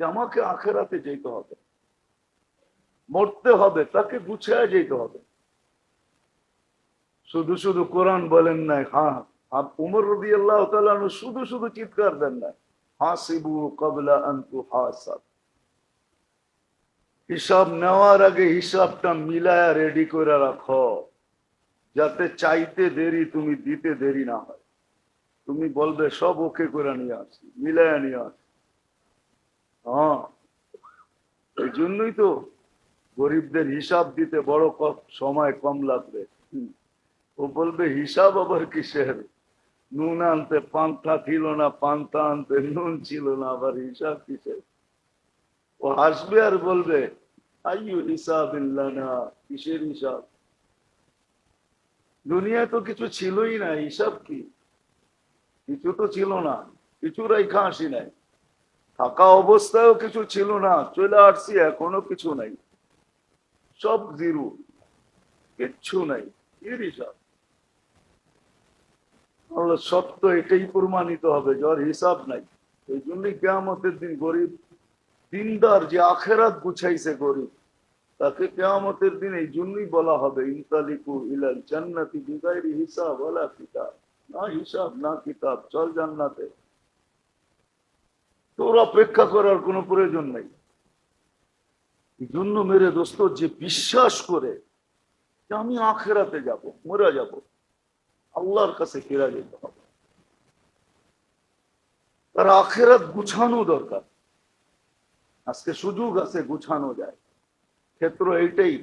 যে আমাকে আখেরাতে যেতে হবে। মরতে হবে, তাকে গুছিয়ে যেতে হবে। শুধু শুধু কোরআন বলেন নাই হ্যাঁ উমর রবি আল্লাহ শুধু শুধু চিৎকার দেন না হাসিবু কবলা আন্তু হাসাব। হিসাব নেওয়ার আগে হিসাবটা মিলায়া রেডি করে রাখো, যাতে চাইতে দেরি তুমি দিতে দেরি না হয়। তুমি বলবে, সব ওকে করে নিয়ে আসি, মিলায়া নিয়ে আসি। হ্যাঁ। এই জন্যই তো গরিবদের হিসাব দিতে বড় ক- সময় কম লাগবে। ও বলবে, হিসাব আবার কিসের? নুন আনতে পান্তা ছিল না পান্তা আনতে নুন ছিল না, আবার হিসাব কিসের? ও হাসবে আর বলবে, আইয়ু হিসাব না কিসের হিসাব? দুনিয়া তো কিছু ছিলই না, হিসাব কি? কিছু তো ছিল না কিছু রেখা আসি নাই। থাকা অবস্থায়ও কিছু ছিল না, চলে আসছি, এখনও কিছু নাই। সব জিরো, কিচ্ছু নাই এর হিসাব সত্য এটাই প্রমাণিত হবে, যার হিসাব নাই। এই জন্যই কেয়ামতের দিন গরিব দিনদার যে আখেরাত গুছাইছে গরিব, তাকে কেয়ামতের দিন এই জন্যই বলা হবে, ইনতালিকু ইলাল জান্নাতি বিগাইরি হিসাব ওয়ালা কিতাব। না হিসাব, না কিতাব, চল জান্নাতে। তোর অপেক্ষা করার কোনো প্রয়োজন নেই। জন্য মেরে দোস্ত, যে বিশ্বাস করে যে আমি আখেরাতে যাব, মরে যাব, আল্লাহর কাছে ফেরা যেতে হবে। তার আখেরাত গুছানো দরকার। আজকে সুযোগ আছে, গুছানো যায়। ক্ষেত্র এইটাই,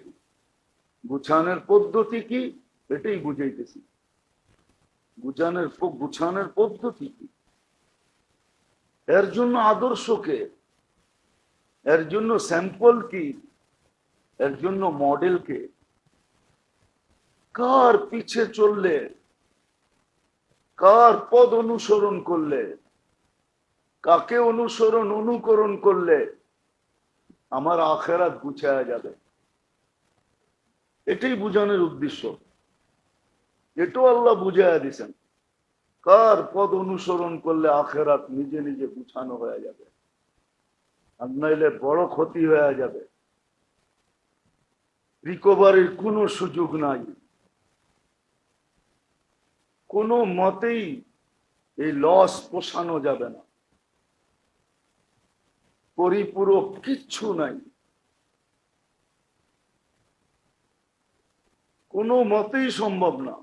গুছানোর পদ্ধতি কি? এটাই বুঝাইতেছি। গুছানোর গুছানোর পদ্ধতি কি? এর জন্য আদর্শকে, এর জন্য স্যাম্পল কি এর জন্য মডেলকে, কার পিছে চললে, কার পদ অনুসরণ করলে, কাকে অনুসরণ, অনুকরণ করলে আমার আখেরাত গুছায়া যাবে। এটাই বুঝানোর উদ্দেশ্য। এটাও আল্লাহ বুঝাইয়া দিছেন কার পদ অনুসরণ করলে আখেরাত নিজে নিজে গুছানো হয়ে যাবে। আর নইলে বড় ক্ষতি হয়ে যাবে। রিকভারির কোনো সুযোগ নাই। কোনো মতেই এই লস পোষানো যাবে না। পরিপূরক কিচ্ছু নাই। কোনো মতেই সম্ভব না।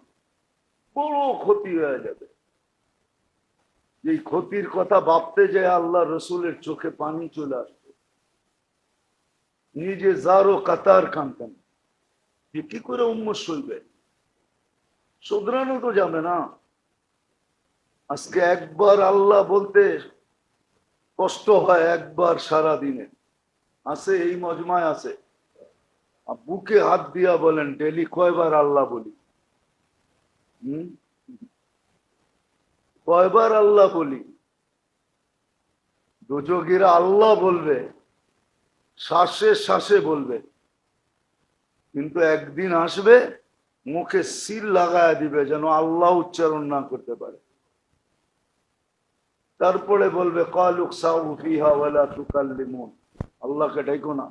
বড় ক্ষতি হয়ে যাবে। এই ক্ষতির কথা ভাবতে যায় আল্লাহ রসুলের চোখে পানি চলে আসবে। নিজে যারও কাতার কানতেন যে কি করে উন্মস হইবে শুধরানো তো যাবে না। আজকে একবার আল্লাহ বলতে কষ্ট হয় একবার সারা দিনে আছে, এই মজমায় আছে। বুকে হাত দিয়া বলেন, ডেলি কয়বার আল্লাহ বলি? হম? কয়বার আল্লাহ বলি? দুযোগীরা আল্লাহ বলবে, শ্বাসে শ্বাসে বলবে। কিন্তু একদিন আসবে, মুখে সিল লাগায় দিবে যেন আল্লাহ উচ্চারণ না করতে পারে। তারপরে বলবে, কালুক সাউফিহা ওয়ালা তুকাল্লিমুন। আল্লাহকে ডেকো না।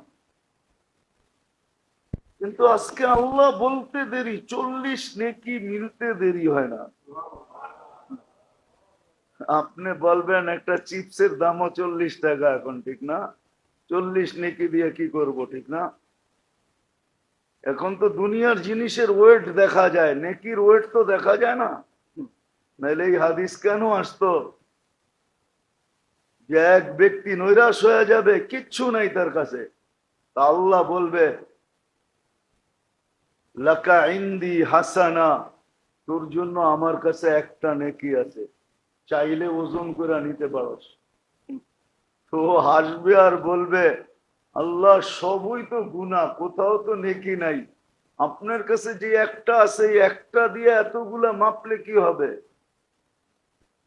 কিন্তু আজকে আল্লাহ বলতে দেরি, চল্লিশ নেকি মিলতে দেরি হয় না। আপনি বলবেন একটা চিপসের দামও চল্লিশ টাকা এখন, ঠিক না? চল্লিশ নেকি দিয়ে কি করব, ঠিক না? এখন তো দুনিয়ার জিনিসের ওয়েট দেখা যায়, নেকির ওয়েট তো দেখা যায় না। নাইলে এই হাদিস কেন আসতো? যে এক ব্যক্তি নৈরাশ হয়ে যাবে, কিচ্ছু নাই তার কাছে। তা আল্লাহ বলবে, লাকা ইন্দি হাসানা, তোর জন্য আমার কাছে একটা নেকি আছে। চাইলে ওজন করে নিতে পারস। তো হাসবে আর বলবে, আল্লাহ, সবই তো গুণা কোথাও তো নেকি নাই। আপনার কাছে যে একটা আছে একটা দিয়ে এতগুলা মাপলে কি হবে?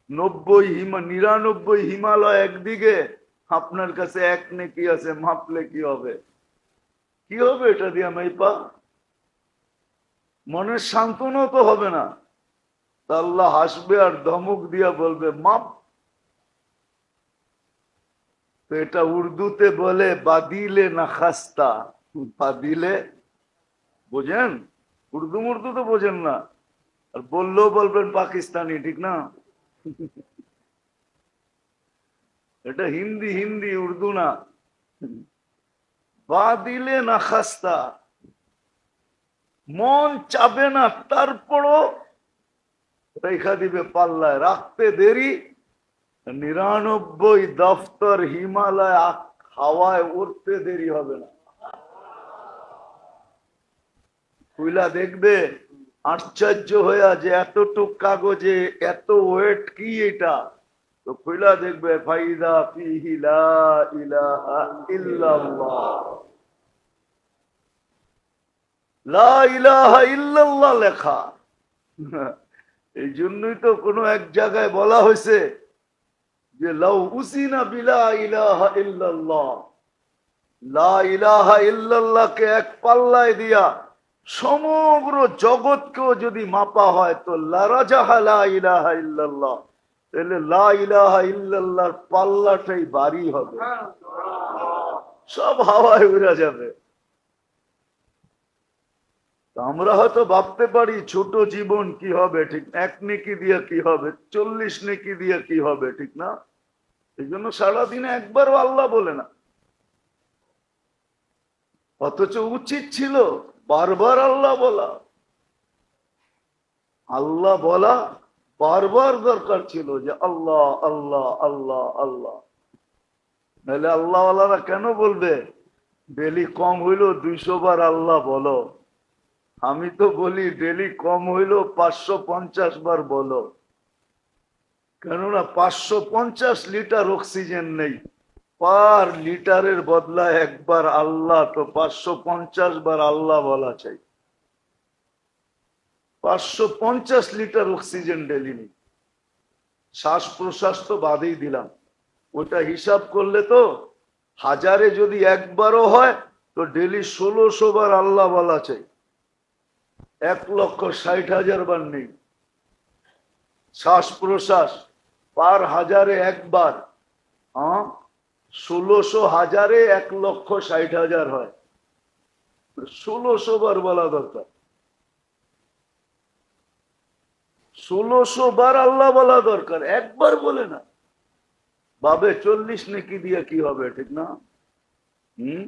নব্বই হিমা, নিরানব্বই হিমালয় একদিকে, আপনার কাছে এক নেকি আছে, মাপলে কি হবে? কি হবে এটা দিয়ে, মাইপা? মনের সান্ত্বনা তো হবে না। আল্লাহ হাসবে আর ধমক দিয়া বলবে, মাপ। তো এটা উর্দুতে বলে, বাদিলে না খাস্তা? বাদিলে বোঝেন? উর্দু মুর্দু তো বোঝেন না। আর বললেও বলবেন পাকিস্তানি, ঠিক না? এটা হিন্দি হিন্দি, উর্দু না। বাদিলে না খাস্তা। মন চাবে না, তারপরও রেখা দিবে পাল্লায় রাখতে দেরি নিরানব্বই দফতর হিমালয় হাওয়ায় উঠতে দেরি হবে না কুইলা দেখবে আশ্চর্য হইয়া যে এতটুক কাগজে এত ওয়েট কি এটা? তো খুইলা দেখবে ফাইদা ফিহি লা ইলাহা ইল্লাল্লাহ। লা ইলাহা ইল্লাল্লাহ লেখা। এই জন্যই তো কোনো এক জায়গায় বলা হয়েছে যে লাউ উসিনা বিলা ইলাহা ইল্লাল্লাহ। লা ইলাহা ইল্লাল্লাহকে এক পাল্লায় দিয়া সমগ্র জগৎকেও যদি মাপা হয় তো লারাজাহা লা ইলাহা ইল্লাল্লাহ। তাহলে লা ইলাহা ইল্লাল্লাহর পাল্লাটাই বাড়ি হবে। সব হাওয়ায় উড়া যাবে। আমরা হয়তো ভাবতে পারি, ছোট জীবন কি হবে, ঠিক? এক নেকি দিয়ে কি হবে? চল্লিশ নেকি দিয়ে কি হবে, ঠিক না? এই জন্য সারাদিনে একবারও আল্লাহ বলে না। অথচ উচিত ছিল বারবার আল্লাহ বলা। আল্লাহ বলা বারবার দরকার ছিল যে আল্লাহ আল্লাহ আল্লাহ আল্লাহ। নাহলে আল্লাহওয়ালারা কেন বলবে ডেলি কম হইল দুইশো বার আল্লাহ বলো। আমি তো বলি ডেলি কম হইল পাঁচশো পঞ্চাশ বার বলো। কেননা পাঁচশো পঞ্চাশ লিটার অক্সিজেন নেই। পার লিটারের বদলা একবার আল্লাহ, তো পাঁচশো পঞ্চাশ বার আল্লাহ বলা চাই। পাঁচশো পঞ্চাশ লিটার অক্সিজেন ডেলি নেই। শ্বাস প্রশ্বাস তো বাদেই দিলাম। ওটা হিসাব করলে তো হাজারে যদি একবারও হয়, তো ডেলি ষোলোশো বার আল্লাহ বলা চাই। এক লক্ষ ষাট হাজার বার নেই শ্বাস প্রশ্বাস পার হাজারে একবার হ্যাঁ ষোলোশো হাজারে এক লক্ষ ষাট হাজার হয়। ষোলোশো বার বলা দরকার। ষোলোশো বার আল্লাহ বলা দরকার, একবার বলে না। বাবে চল্লিশ নেকি দিয়ে কি হবে, ঠিক না? হম?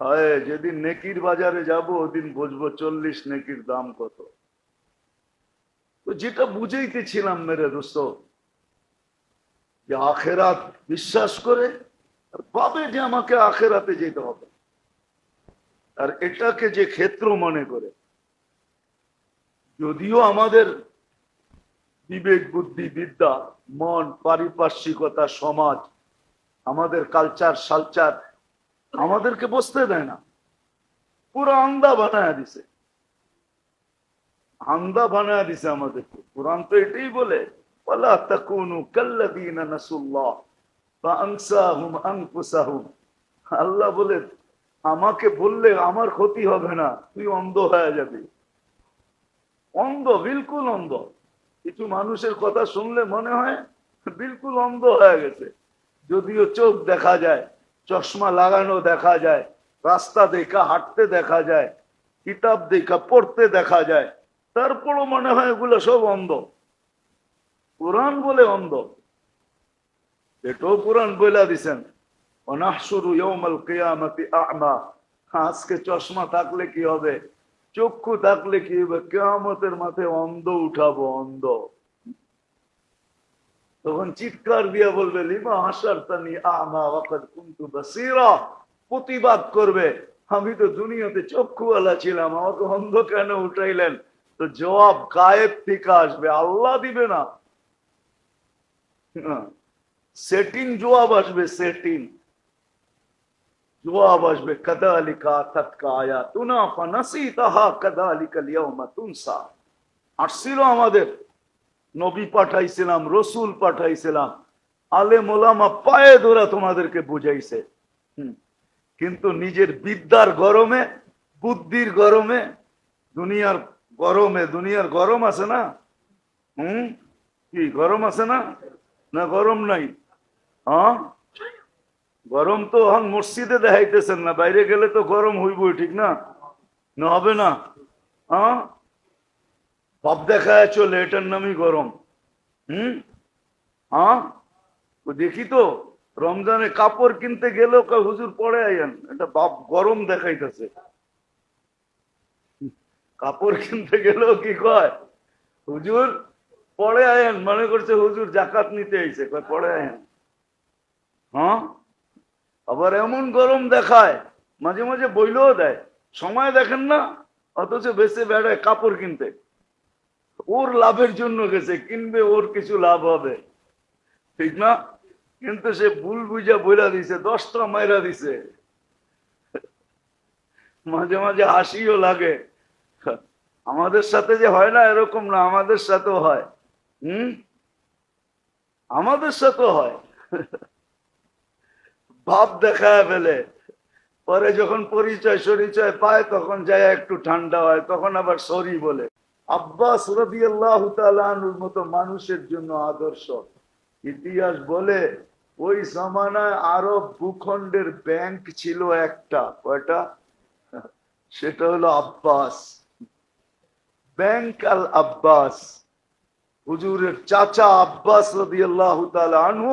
হয় যেদিন নেকির বাজারে যাব, ওদিন বুঝব চল্লিশ নেকির দাম কত। তো যেটা বুঝেইতেছিলাম, মেরে দোস্ত, যে আখেরাত বিশ্বাস করে, আর পাবে যে আমাকে আখেরাতে যেতে হবে। আর এটাকে যে ক্ষেত্র মনে করে, যদিও আমাদের বিবেক, বুদ্ধি, বিদ্যা, মন, পারিপার্শ্বিকতা, সমাজ, আমাদের কালচার সালচার আমাদেরকে বসতে দেয় না। পুরো আন্দা বানায় দিছে। আন্দা বানায় দিছে আমাদেরকে। কোরআন তো এটাই বলে আল্লাহ বলে, আমাকে বললে আমার ক্ষতি হবে না, তুই অন্ধ হয়ে যাবি। অন্ধ, বিলকুল অন্ধ। কিছু মানুষের কথা শুনলে মনে হয়, বিলকুল অন্ধ হয়ে গেছে। যদিও চোখ দেখা যায় চশমা লাগানো দেখা যায়, রাস্তা দেখা, হাঁটতে দেখা যায়, কিতাব দেখা, পড়তে দেখা যায়, তারপরও মনে হয় এগুলো সব অন্ধ। কোরআন বলে অন্ধ। এটাও কোরআন বইলা দিছেন। অনাহসুরু ইয়ৌমাল কিয়ামতি আ'মা। আজকে চশমা থাকলে কি হবে? চক্ষু থাকলে কি হবে? কেয়ামতের মাথায় অন্ধ উঠাবো, অন্ধ। তখন চিৎকার দিয়া বলবে, লিমা হাসার তানি আমা প্রতিবাদ করবে, আমি তো দুনিয়াতে চক্ষুওয়ালা ছিলাম, আমাকে অন্ধ কেন উঠাইলেন? তো জবাব গায়েব থেকে আসবে, আল্লাহ দিবে না। সেটিং জবাব আসবে সেটিং জবাব আসবে, কাদালিকা তৎকা আয়া তুনা ফানাসি তাহা কাদালিকা লিয়াউমা তুনসা। আসছিল আমাদের নবী পাঠাইছিলাম, রসুল পাঠাইছিলাম। আলে মোলামা পায়ে ধরা তোমাদেরকে বুঝাইছে। কিন্তু নিজের বিদ্যার গরমে, বুদ্ধির গরমে, দুনিয়ার গরমে, দুনিয়ার গরম আছে না? হুম? কি, গরম আছে না? না গরম নাই? গরম তো এখন মসজিদে দেখাইতেছেন না, বাইরে গেলে তো গরম হইবই, ঠিক না? না, হবে না। হ্যাঁ ভাব দেখায় চলে, এটার নামই গরম। হুম? হ্যাঁ? দেখি তো, রমজানে কাপড় কিনতে গেলেও হুজুর, পরে আইন এটা বাপ গরম দেখাইতেছে। কাপড় কিনতে গেলেও কি কয়, হুজুর, পরে আয়েন মনে করছে, হুজুর, জাকাত নিতে আইছে। পরে আয়েন হ্যাঁ? আবার এমন গরম দেখায়, মাঝে মাঝে বইলেও দেয়। সময় দেখেন না, অথচ বেঁচে বেড়ায় কাপড় কিনতে। ওর লাভের জন্য গেছে, কিনবে ওর কিছু লাভ হবে। ঠিক না? কিন্তু সে ভুল বুঝা বইরা দিছে, দশটা মাইরা দিছে। মাঝে মাঝে হাসিও লাগে। আমাদের সাথে যে হয় না এরকম না, আমাদের সাথেও হয়। হুম? আমাদের সাথেও হয়। ভাব দেখা ফেলে। পরে যখন পরিচয় সরিচয় পায়, তখন যায় একটু ঠান্ডা হয়, তখন আবার সরি বলে। আব্বাস রবি আল্লাহ মতো মানুষের জন্য আদর্শ। ইতিহাস বলে, ওই জমানায় আরব ভূখণ্ডের ব্যাংক ছিল একটা। কয়টা? সেটা হলো আব্বাস। ব্যাংক আল আব্বাস। হুজুরের চাচা আব্বাস রবি আল্লাহ আনহু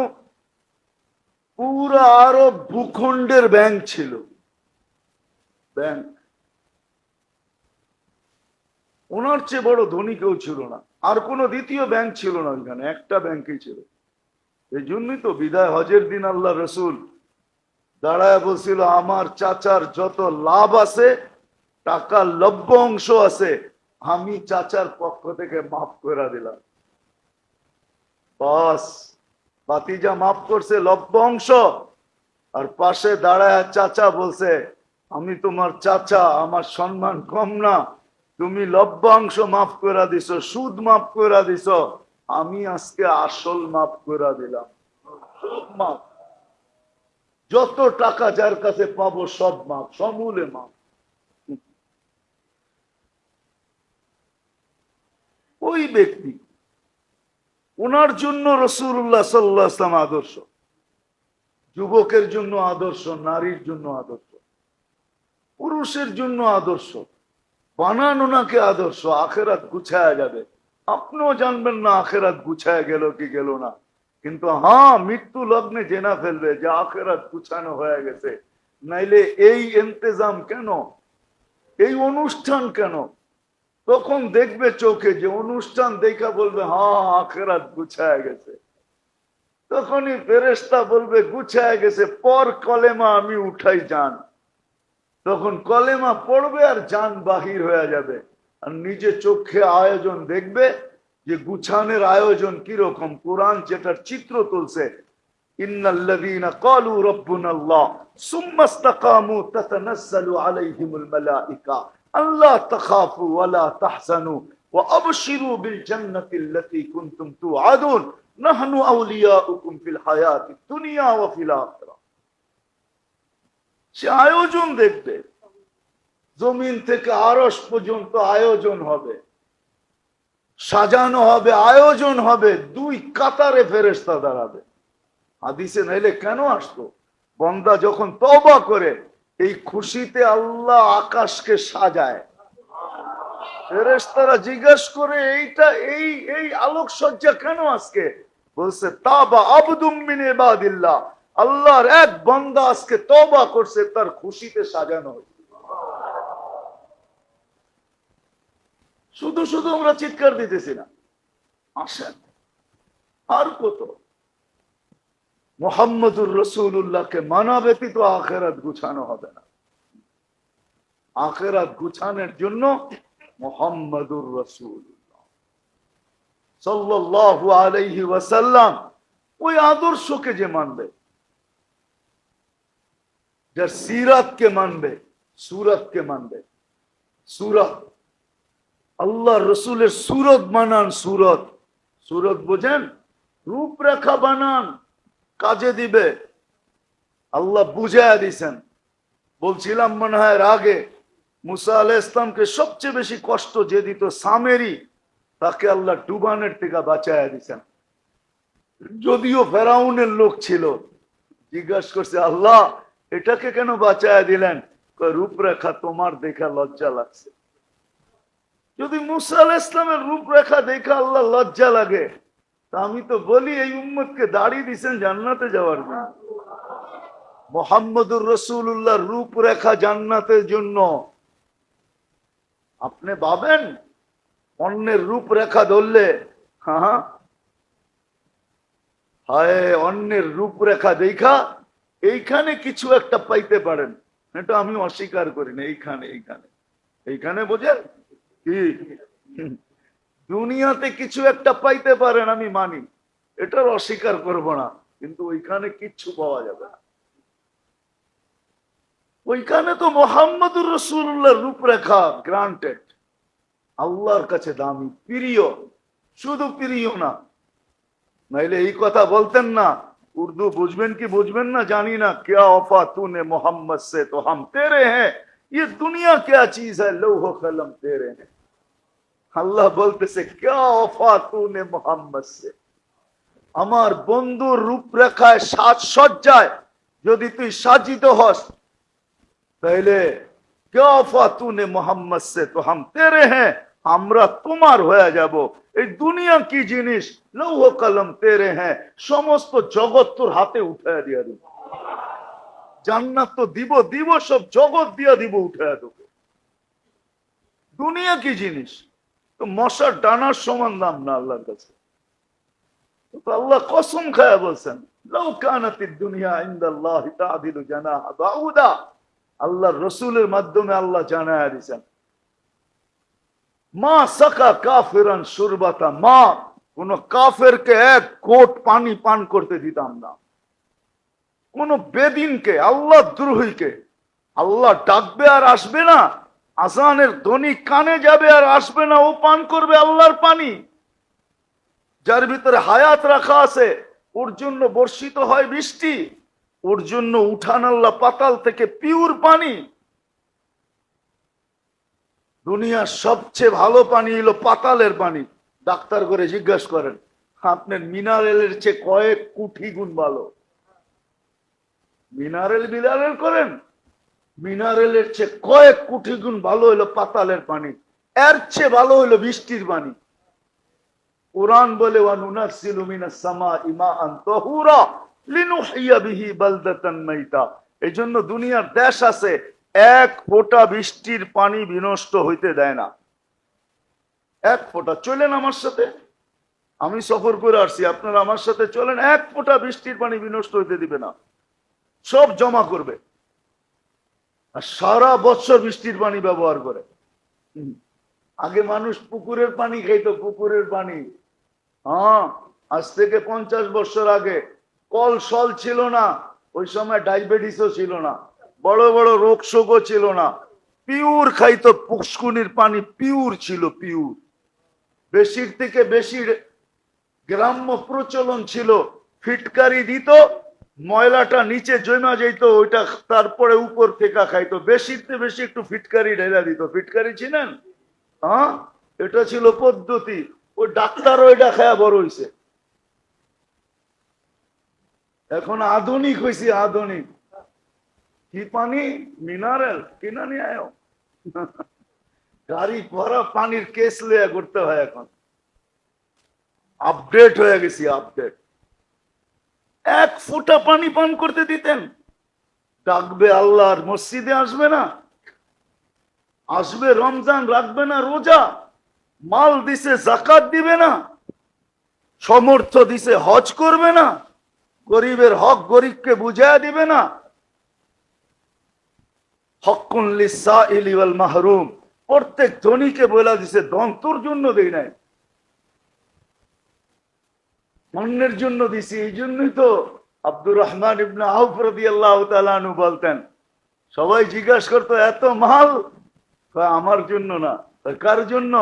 পুরা আরব ভূখণ্ডের ব্যাংক ছিল। ব্যাংক ওনার চেয়ে বড় ধনী কেউ ছিল না। আর কোনো দ্বিতীয় ব্যাংক ছিল না ওইখানে, একটা ব্যাংকই ছিল। এই জন্যই তো বিদায় হজের দিন আল্লাহ রসুল দাঁড়ায় বলছিল, আমার চাচার যত লাভ আছে টাকা লব্য অংশ আছে, আমি চাচার পক্ষ থেকে মাফ করে দিলাম। বাস বাতিজা মাফ করছে, লভ্য অংশ। আর পাশে দাঁড়ায় চাচা বলছে, আমি তোমার চাচা, আমার সম্মান কম না। তুমি লভ্যাংশ মাফ করে দিছ, সুদ মাফ করে দিছ। আমি আজকে আসল মাফ করে দিলাম। সব মাফ। যত টাকা যার কাছে পাবো সব মাপ সমূলে মাপ ওই ব্যক্তি, ওনার জন্য রসুল্লাহ সাল্লাম আদর্শ। যুবকের জন্য আদর্শ, নারীর জন্য আদর্শ। পুরুষের জন্য আদর্শ। বানান ওনাকে আদর্শ, আখেরাত গুছায়া যাবে। আপনিও জানবেন না আখেরাত গুছায়া গেল কি গেল না। কিন্তু হ্যাঁ মৃত্যু লগ্নে জেনা ফেলবে যে আখেরাত গুছানো হয়ে গেছে। নাইলে এই ইন্তজাম কেন? এই অনুষ্ঠান কেন? তখন দেখবে চোখে যে অনুষ্ঠান দেখা বলবে হ্যাঁ আখেরাত গুছায় গেছে। তখনই ফেরেস্তা বলবে, গুছায় গেছে, পর কলেমা আমি উঠাই যান। তখন কলেমা পড়বে আর যান বাহির হয়ে যাবে। আর নিজে চোখে আয়োজন দেখবে যে গুছানের আয়োজন কীরকম। কোরআন যেটার চিত্র তুলছে, ইন্নাল্লাযীনা ক্বালু রাব্বুনাল্লাহ, সুম্মা ইসতাকামু তাতানাজ্জালু আলাইহিমুল মালাইকা, আল্লা তাখাফু ওয়া লা তাহজানু ওয়া আবশিরু বিল সে আয়োজন দেখবে। জমিন থেকে আরস পর্যন্ত আয়োজন হবে। সাজানো হবে, আয়োজন হবে, দুই কাতারে ফেরেস্তা দাঁড়াবে। হাদিসে নাইলে কেন আসতো বন্দা যখন তবা করে, এই খুশিতে আল্লাহ আকাশকে সাজায়। ফেরেস্তারা জিজ্ঞেস করে, এইটা, এই এই আলোকসজ্জা কেন আজকে? বলছে, তাবা আবদুম মিন ইবাদিল্লাহ। আল্লাহর এক বন্দা আজকে তবা করছে, তার খুশিতে সাজানো শুধু শুধু আমরা চিৎকার দিতেছি না। আসেন, আর কত? মোহাম্মদুর রসুল্লাহকে মানা ব্যতীত আখেরাত গুছানো হবে না। আখেরাত গুছানোর জন্য মোহাম্মদুর রসুল্লাহ সাল্লাল্লাহু আলাইহি ওয়াসাল্লাম ওই আদর্শকে যে মানবে যার সিরাতকে মানবে, সুরতকে মানবে। সুরত। আল্লাহ রসুলের সুরত বানান সুরত। সুরত বোঝেন, রূপরেখা বানান, কাজে দিবে। আল্লাহ বুঝাইয়া দিছেন। বলছিলাম মনে হয় আগে মুসা আলাহ ইসলামকে সবচেয়ে বেশি কষ্ট যে দিত সামেরি, তাকে আল্লাহ ডুবানের থেকে বাঁচাইয়া দিছেন। যদিও ফেরাউনের লোক ছিল, জিজ্ঞাসা করছে, আল্লাহ এটাকে কেন বাঁচায় দিলেন? রূপরেখা তোমার দেখা লজ্জা লাগছে। যদি মুসা আল ইসলামের রূপরেখা দেখা আল্লাহ লজ্জা লাগে, তা আমি তো বলি, এই উম্মতকে দাড়ি দিছেন জান্নাতে যাওয়ার জন্য। মোহাম্মদুর রসুল্লাহ রূপরেখা জান্নাতের জন্য। আপনি ভাবেন, অন্যের রূপরেখা ধরলে হ্যাঁ হায়, অন্যের রূপরেখা দেখা এইখানে কিছু একটা পাইতে পারেন। এটা আমি অস্বীকার করি না, এইখানে এইখানে। এইখানে বোঝেন কি? দুনিয়াতে কিছু একটা পাইতে পারেন, আমি মানি। এটার অস্বীকার করব না, কিন্তু ওইখানে কিচ্ছু পাওয়া যাবে না। ওইখানে তো মোহাম্মদুর রসুল্লাহ রূপরেখা গ্রান্টেড আল্লাহর কাছে দামি, প্রিয়। শুধু প্রিয় না। নাইলে এই কথা বলতেন না উর্দু বুঝবেন কি বুঝবেন না জানি না क्या वफा तूने मोहम्मद से तो हम तेरे हैं ये दुनिया क्या चीज है लौह कलम तेरे हैं আল্লাহ বলতেছে क्या वफा तूने मोहम्मद से আমার বন্ধুর রূপরেখায় সাজসজ্জায় যদি তুই সাজিত হস তাহলে क्या वफा तूने मोहम्मद से तो हम तेरे हैं আমরা তোমার হয়ে যাব। এই দুনিয়া কি জিনিস? লৌহ কলম তেরে হ্যাঁ সমস্ত জগৎ তোর হাতে উঠে দিয়া দিব। জান্নাত তো দিব দিব, সব জগৎ দিয়া দিব উঠে তোকে দুনিয়া কি জিনিস? তো মশার ডানার সমান দাম না আল্লাহর কাছে। আল্লাহ কসম খায়া বলছেন, লাউ কানাতিদ দুনিয়া ইনদাল্লাহ তাদিলু জানাহ বাউদা। আল্লাহর রসুলের মাধ্যমে আল্লাহ জানায়া দিয়েছেন মা সাকা কাফিরান সুরবাতা। মা, কোন কাফেরকে এক কোট পানি পান করতে দিতাম না। কোন বেদিনকে, আল্লাহ দ্রোহীকে, আল্লাহ ডাকবে আর আসবে না আসানের ধনী কানে যাবে আর আসবে না, ও পান করবে আল্লাহর পানি। যার ভিতরে হায়াত রাখা আছে, ওর জন্য বর্ষিত হয় বৃষ্টি, ওর জন্য উঠান আল্লাহ পাতাল থেকে পিওর পানি। দুনিয়ার সবচেয়ে ভালো পানি হলো পাতালের পানি। ডাক্তার করে জিজ্ঞাসা করেন, আপনার মিনারেলের চেয়ে কয়েক কুঠি গুণ ভালো। মিনারেল বিলারেল করেন, মিনারেলের চেয়ে কয়েক কুঠি গুণ ভালো হলো পাতালের পানি। এর চেয়ে ভালো হলো বৃষ্টির পানি। কোরআন বলে বালদাতান মাইতা। দুনিয়ার দেশ আছে এক ফোঁটা বৃষ্টির পানি বিনষ্ট হইতে দেয় না। এক ফোঁটা। চলেন আমার সাথে। আমি সফর করে আসছি। আপনারা আমার সাথে চলেন। এক ফোঁটা বৃষ্টির পানি বিনষ্ট হইতে দিবে না। সব জমা করবে। আর সারা বছর বৃষ্টির পানি ব্যবহার করে। আগে মানুষ পুকুরের পানি খাইতো, পুকুরের পানি। হ্যাঁ আজ থেকে পঞ্চাশ বছর আগে কল সল ছিল না, ওই সময় ডায়াবেটিসও ছিল না। বড় বড় রোগ শোকও ছিল না। পিওর খাইতো পুষ্কুনির পানি পিওর ছিল পিওর বেশির থেকে বেশি গ্রাম্য প্রচলন ছিল। ফিটকারি দিত, ময়লাটা নিচে জমা যেত, ওইটা তারপরে উপর থেকে খাইতো। বেশিতে বেশি একটু ফিটকারি ঢেলা দিত। ফিটকারি ছিলেন হ্যাঁ? এটা ছিল পদ্ধতি। ওই ডাক্তার ওইটা খায়া বড় হইছে। এখন আধুনিক হয়েছে আধুনিক। কি পানি মিনারেল কিনা নিয়ে আয়। গাড়ি ভরা পানির কেস লইয়া করতে হয় এখন। আপডেট হয়ে গেছি আপডেট এক ফোঁটা পানি পান করতে দিতেন। ডাকবে আল্লাহর মসজিদে আসবে না। আসবে রমজান, রাখবে না রোজা। মাল দিছে, জাকাত দিবে না। সমর্থ দিছে, হজ করবে না। গরিবের হক গরিবকে বুঝাইয়া দিবে না। মাহরুম। প্রত্যেক ধনীকে বলে দিছে জন্য নাই। অন্যের জন্য দিছি, এই জন্যই তো আব্দুর রহমান তাআলা আনহু বলতেন, সবাই জিজ্ঞাসা করতো, এত মাল? আমার জন্য না। কার জন্য?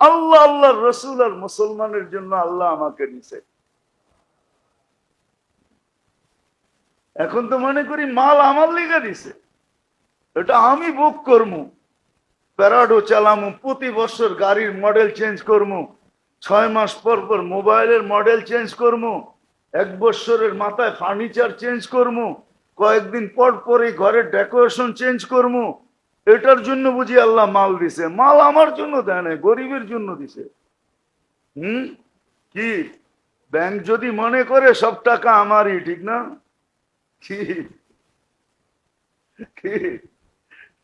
আল্লাহ, আল্লাহর রাসূল আর মুসলমানের জন্য আল্লাহ আমাকে দিছে। এখন তো মনে করি মাল আমার লিগে দিছে। এটা আমি বুক করমু, প্যারাডো চালামু, প্রতি বছর গাড়ির মডেল চেঞ্জ করমু, ছয় মাস পর পর মোবাইলের মডেল চেঞ্জ করমু, এক বছরের মাথায় ফার্নিচার চেঞ্জ করব কয়েকদিন পর পরে ঘরের ডেকোরেশন চেঞ্জ করব এটার জন্য বুঝি আল্লাহ মাল দিছে। মাল আমার জন্য দেয় না গরিবের জন্য দিছে। হুম? কি? ব্যাংক যদি মনে করে সব টাকা আমারই, ঠিক না? কি?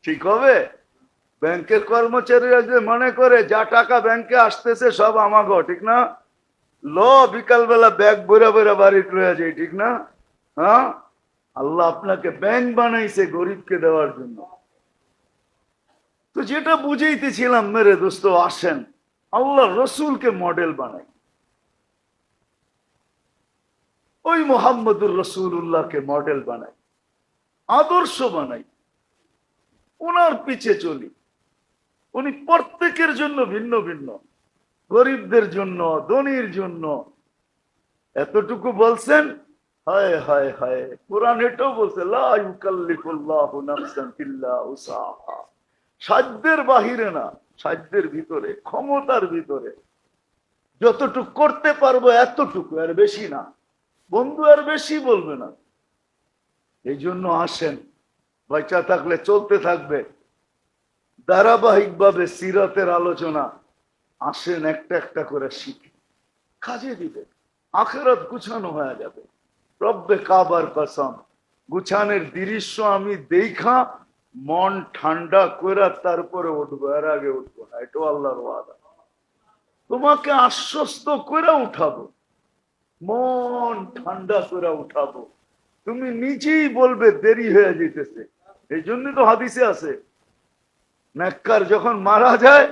ঠিক হবে? ব্যাংকের কর্মচারীরা যে মনে করে যা টাকা ব্যাংকে আসতেছে সব আমাগো, ঠিক না? ল, বিকালবেলা ব্যাগ বইরা বইরা বাড়িতে রয়ে যায় ঠিক না? হ্যাঁ? আল্লাহ আপনাকে ব্যাংক বানাইছে গরিবকে দেওয়ার জন্য। তো যেটা বুঝাইতেছিলাম, মেরে দোস্ত, আসেন। আল্লাহ রসুলকে মডেল বানাই। ওই মোহাম্মদুর রসুল্লাহকে মডেল বানাই, আদর্শ বানাই ওনার পিছে চলি। উনি প্রত্যেকের জন্য ভিন্ন ভিন্ন, গরিবদের জন্য, ধনির জন্য। এতটুকু বলছেন, হায় হায় হায়, কোরআন এটাও বলছে সাধ্যের বাহিরে না, সাধ্যের ভিতরে, ক্ষমতার ভিতরে। যতটুকু করতে পারব এতটুকু, আর বেশি না। বন্ধু আর বেশি বলবে না। এই জন্য আসেন, বাচ্চা থাকলে চলতে থাকবে। ধারাবাহিকভাবে সিরাতের আলোচনা, আসেন একটা একটা করে শিখে। কাজে দিবে, আখেরাত গুছানো হয়ে যাবে। রব্বে কাবার কসম, গুছানের দৃশ্য আমি দেখা, মন ঠান্ডা করে তারপরে উঠবো, এর আগে উঠবো না, এটাও আল্লাহর ওয়াদা। তোমাকে আশ্বস্ত করে উঠাবো। মন ঠান্ডা করে উঠাবো। তুমি নিজেই বলবে দেরি হয়ে যেতেছে এই জন্যই তো হাদিসে আছে, নেককার যখন মারা যায়,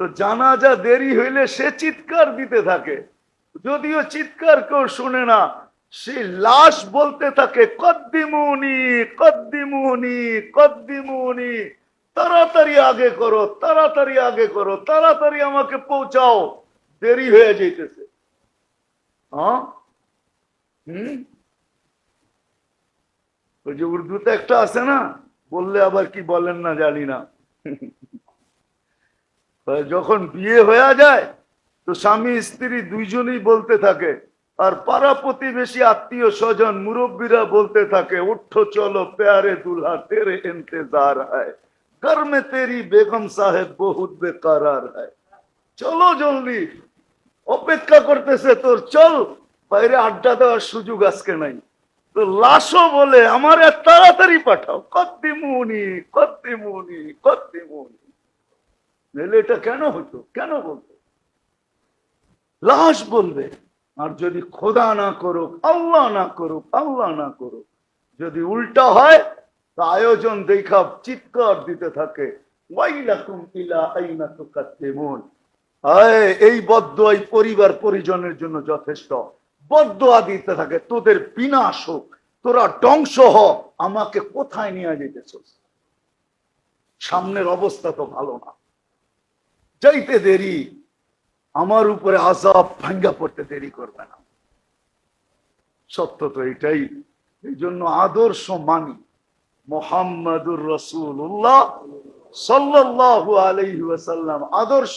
তো জানাজা দেরি হইলে সে চিৎকার দিতে থাকে। যদিও চিৎকার কেউ শুনে না, সে লাশ বলতে থাকে, কদ্দিমুনি কদ্দিমুনি কদ্দিমুনি, তাড়াতাড়ি আগে করো, তাড়াতাড়ি আগে করো, তাড়াতাড়ি আমাকে পৌঁছাও। দেরি হয়ে যেতেছে হ্যাঁ? হম? ওই যে উর্দুতে একটা আছে না, বললে আবার কি বলেন না জানি না। যখন বিয়ে হয়ে যায়, তো স্বামী, স্ত্রী দুইজনই বলতে থাকে। আর পাড়া প্রতিবেশী, আত্মীয় স্বজন, মুরব্বীরা বলতে থাকে, উঠো, চলো, প্যারে দুলহা, তেরে ইন্তজার হয়। মে তেরি বেগম সাহেব বহুত বেকারার হয়। চলো জলদি অপেক্ষা করতেছে, তোর চল, বাইরে আড্ডা দেওয়ার সুযোগ আজকে নাই। তো লাশও বলে আমার তাড়াতাড়ি পাঠাও। কদ্দিমুনি কদ্দিমুনি কদ্দিমুনি। নইলে এটা কেন হতো কেন বলতো? লাশ বলবে, আর যদি খোদা না করুক, আল্লাহ না করুক, আল্লাহ না করুক, যদি উল্টা হয়, তা আয়োজন দেখা চিৎকার দিতে থাকে। ওয়াইলাকুম ইলা আইনা তুকাদ্দিমুন। এই বদ্ধ এই পরিবার পরিজনের জন্য যথেষ্ট। বদয়া দিতে থাকে, তোদের বিনাশ হোক, তোরা ধ্বংস হ, আমাকে কোথায় নিয়ে যেতেছ সামনের অবস্থা তো ভালো না। যাইতে দেরি, আমার উপরে আজাব ভাঙ্গা পড়তে দেরি করবে না। সত্য তো এটাই, এই জন্য আদর্শ মানি। মোহাম্মদুর রসুল্লাহ সাল্লাল্লাহু আলাইহি ওয়াসাল্লাম আদর্শ